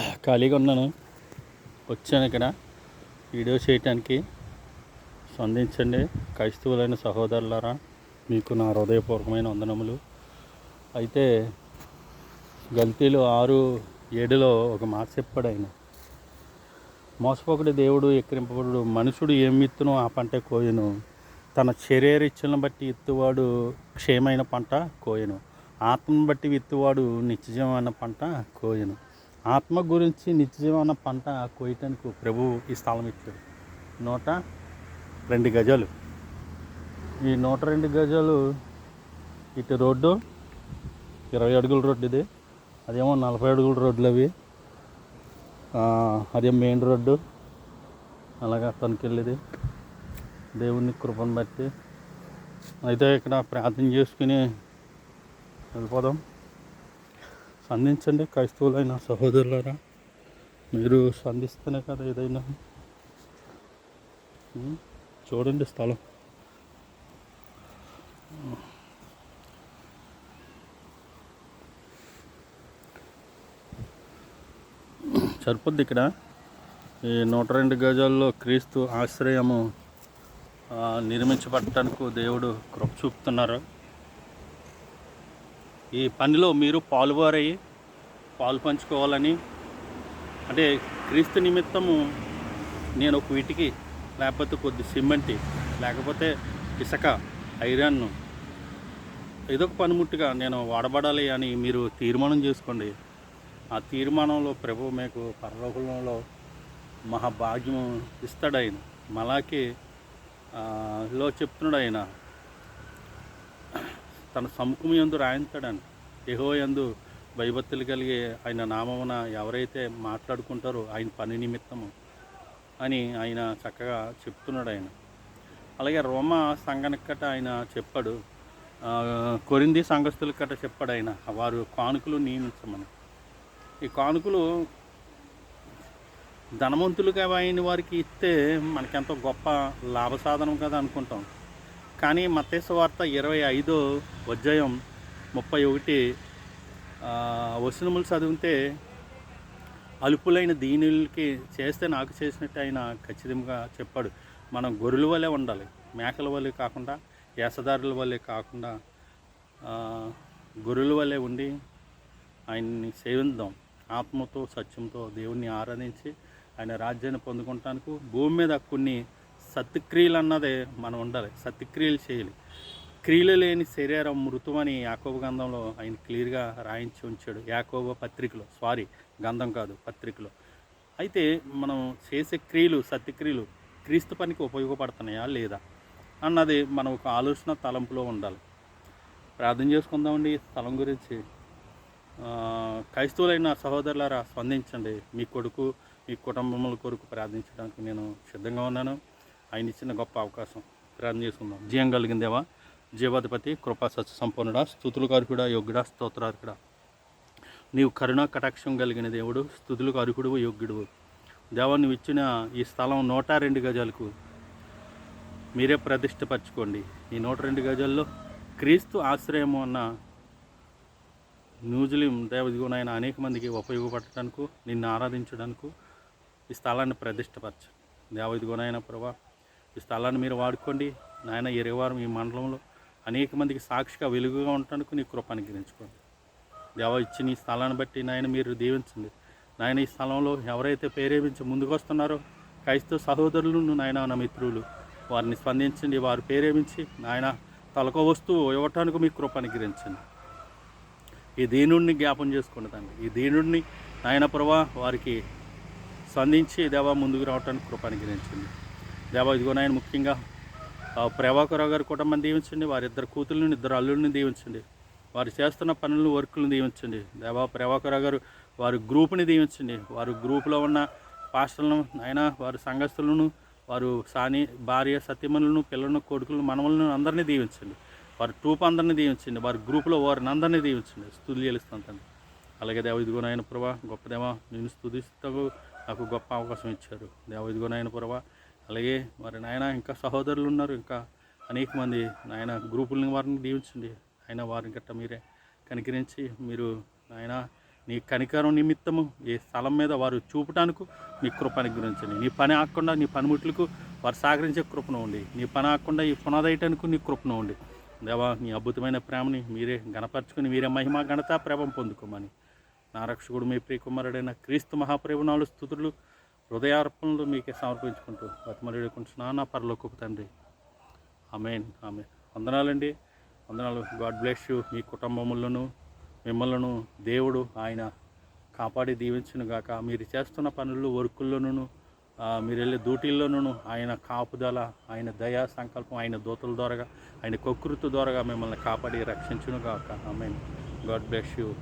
ఖాళీగా ఉన్నాను. వచ్చాను ఇక్కడ. వీడియో చేయటానికి స్పందించండి. క్రైస్తవులైన సహోదరులారా మీకు నా హృదయపూర్వకమైన వందనములు. అయితే గల్తీలు ఆరు ఏడులో ఒక మాట చెప్పాడు ఆయన. మోసపోకడి దేవుడు ఎక్కిరింపబడు మనుషుడు ఏం విత్తునో ఆ పంటే కోయను. తన శరీరిచ్చలను బట్టి విత్తువాడు క్షేమైన పంట కోయను. ఆత్మను బట్టి విత్తువాడు నిత్యజమైన పంట కోయను. ఆత్మ గురించి నిత్యజీవన పంట కోయటానికి ప్రభు ఈ స్థలం ఇచ్చాడు. నూట రెండు గజాలు. ఈ నూట రెండు గజాలు ఇటు రోడ్డు ఇరవై అడుగుల రోడ్డు ఇది. అదేమో నలభై అడుగుల రోడ్లు అవి. అదే మెయిన్ రోడ్డు. అలాగా తనకెళ్ళేది దేవుని కృపను బట్టి. అయితే ఇక్కడ ప్రార్థన చేసుకుని వెళ్ళిపోదాం. స్పందించండి క్రైస్తవులైన సహోదరులరా. మీరు స్పందిస్తేనే కదా ఏదైనా. చూడండి స్థలం. సరిపోద్ది ఇక్కడ. ఈ నూట రెండు గజాల్లో క్రీస్తు ఆశ్రయము నిర్మించబడటానికి దేవుడు కృప చూపుతున్నారు. ఈ పనిలో మీరు పాలువారయ్యి పాలు పంచుకోవాలని అంటే క్రీస్తు నిమిత్తము నేను ఒక వీటికి లేకపోతే కొద్ది సిమెంట్ లేకపోతే ఇసుక ఐరన్ను ఏదో ఒక పనిముట్టుగా నేను వాడబడాలి అని మీరు తీర్మానం చేసుకోండి. ఆ తీర్మానంలో ప్రభు మీకు పరలోకంలో మహాభాగ్యం ఇస్తాడు ఆయన మలాకి లో చెప్తున్నాడు ఆయన తన సముఖం ఎందు రాయించాడని ఎహో ఎందు భయభక్తులు కలిగి ఆయన నామమున ఎవరైతే మాట్లాడుకుంటారో ఆయన పని నిమిత్తము అని ఆయన చక్కగా చెప్తున్నాడు ఆయన. అలాగే రోమా సంఘానికి కట్ట ఆయన చెప్పాడు కొరింది సంఘస్థులకు కట్ట చెప్పాడు ఆయన వారు కానుకలు నియమించమని. ఈ కానుకలు ధనవంతులుగా అయిన వారికి ఇస్తే మనకెంతో గొప్ప లాభసాధనం కదా అనుకుంటాం. కానీ మతేశ వార్త ఇరవై ఐదో అధ్యాయం ముప్పై ఒకటి వచనములు చదివితే అలుపులైన దీనులకి చేస్తే నాకు చేసినట్టు ఆయన ఖచ్చితంగా చెప్పాడు. మనం గొర్రెల వలె ఉండాలి మేకల వలె కాకుండా ఏసదారుల వలె కాకుండా గొర్రెల వలె ఉండి ఆయన్ని సేవిద్దాం ఆత్మతో సత్యంతో దేవుణ్ణి ఆరాధించి ఆయన రాజ్యాన్ని పొందుకుంటానికి భూమి మీద కొన్ని సత్క్రియలు అన్నదే మనం ఉండాలి. సత్క్రియలు చేయాలి. క్రియలు లేని శరీరం మృతమని యాకోబ గంధంలో ఆయన క్లియర్గా రాయించి ఉంచాడు. యాకోబ పత్రికలో సారీ గంధం కాదు పత్రికలో. అయితే మనం చేసే క్రియలు సత్యక్రియలు క్రీస్తు పనికి ఉపయోగపడుతున్నాయా లేదా అన్నది మనం ఒక ఆలోచన తలంపులో ఉండాలి. ప్రార్థన చేసుకుందామండి. స్థలం గురించి క్రైస్తవులైన సహోదరులారా స్పందించండి. మీ కొడుకు మీ కుటుంబముల కొరకు ప్రార్థించడానికి నేను సిద్ధంగా ఉన్నాను. ఆయన ఇచ్చిన గొప్ప అవకాశం ప్రార్థన చేసుకుందాం. జీవం కలిగిందేవా జీవాధిపతి కృపా సత్య సంపన్నుడా స్థుతులకు అర్హుడా యోగ్యుడా స్తోత్రార్హుడా. నీవు కరుణా కటాక్షం కలిగిన దేవుడు స్థుతులకు అర్హుడు యోగ్యుడు దేవా నువ్వు ఇచ్చిన ఈ స్థలం నూట రెండు గజాలకు మీరే ప్రతిష్టపరచుకోండి ఈ నూట రెండు గజాల్లో క్రీస్తు ఆశ్రయము అన్న న్యూజిలిం దేవదిగునైన అనేక మందికి ఉపయోగపడటానికి నిన్ను ఆరాధించడానికి ఈ స్థలాన్ని ప్రతిష్టపరచు దేవదిగునైన ప్రభా ఈ స్థలాన్ని మీరు వాడుకోండి. నాయన ఎరేవారం ఈ మండలంలో అనేక మందికి సాక్షిగా వెలుగుగా ఉండటానికి నీ కృప అనుగ్రహించుకోండి. దేవ ఇచ్చిన ఈ స్థలాన్ని బట్టి నాయన మీరు దీవించండి. నాయన ఈ స్థలంలో ఎవరైతే ప్రేరేపించి ముందుకు వస్తున్నారో క్రైస్తవ సహోదరులను నాయన నా మిత్రులు వారిని స్పందించండి. వారు ప్రేరేపించి నాయన తలకో వస్తువు ఇవ్వటానికి మీ కృప అనుగ్రహించండి. ఈ దీనుడిని జ్ఞాపం చేసుకోండి తండ్రి ఈ దీనుడిని నాయన ప్రభా వారికి స్పందించి దేవా ముందుకు రావటానికి కృప అనుగ్రహించండి. దేవా ఇదిగో నాయన ముఖ్యంగా ఆ, ప్రభాకరరావు గారి కుటుంబం దీవించండి వారి ఇద్దరు ఇద్దరు అల్లుల్ని దీవించండి. వారు చేస్తున్న పనులను వర్కులను దీవించండి. దేవా ప్రభాకరరావు గారు వారి గ్రూప్ని దీవించండి. వారు గ్రూపులో ఉన్న పాస్టర్లను ఆయన వారి సంఘస్థులను వారు సాని భార్య సత్యమనులను పిల్లలను కొడుకులను మనవలను అందరినీ దీవించండి. వారి ట్రూప్ అందరినీ దీవించండి. వారి గ్రూపులో వారిని అందరినీ దీవించండి. స్థుతులు చెల్లిస్తాను తండ్రి. అలాగే దేవ ఇదిగో నాయన ప్రభా గొప్ప దేవా నేను స్థుతిస్తూ నాకు గొప్ప అవకాశం ఇచ్చారు. దేవ ఇదిగో నాయన ప్రభా అలాగే మరి నాయన ఇంకా సహోదరులు ఉన్నారు ఇంకా అనేక మంది నాయన గ్రూపులని వారిని దీవించండి. ఆయన వారిని గట్ట మీరే కనికరించి మీరు నాయన నీ కనికరం నిమిత్తము ఏ స్థలం మీద వారు చూపటానికి నీ కృప అనుగ్రహించండి. నీ పని ఆకుండా నీ పనిముట్లకు వారు సాగరించే కృపను ఉండి నీ పని ఆకుండా ఈ పునాదయటానికి నీ కృపను ఉండి. దేవా నీ అద్భుతమైన ప్రేమని మీరే గణపరచుకుని మీరే మహిమ ఘనత ప్రేమం పొందుకోమని. నా రక్షకుడు మీ ప్రియకుమారుడైన క్రీస్తు మహాప్రేమనాలు స్థుతులు హృదయార్పణలు మీకే సమర్పించుకుంటూ బతిమలుకుంటున్నాను నా పరలోకపు తండ్రి. ఆమెన్ ఆమె వందనాలండి. వందనాలు. గాడ్ బ్లెస్ యూ మీ కుటుంబములను మిమ్మల్ని. దేవుడు ఆయన కాపాడి దీవించును గాక. మీరు చేస్తున్న పనులు వర్కుల్లోనూ మీరు వెళ్ళే డ్యూటీల్లోనూ ఆయన కాపుదల ఆయన దయా సంకల్పం ఆయన దూతల ద్వారా ఆయన కొకృతి ద్వారా మిమ్మల్ని కాపాడి రక్షించును గాక. ఆమెన్. God bless you.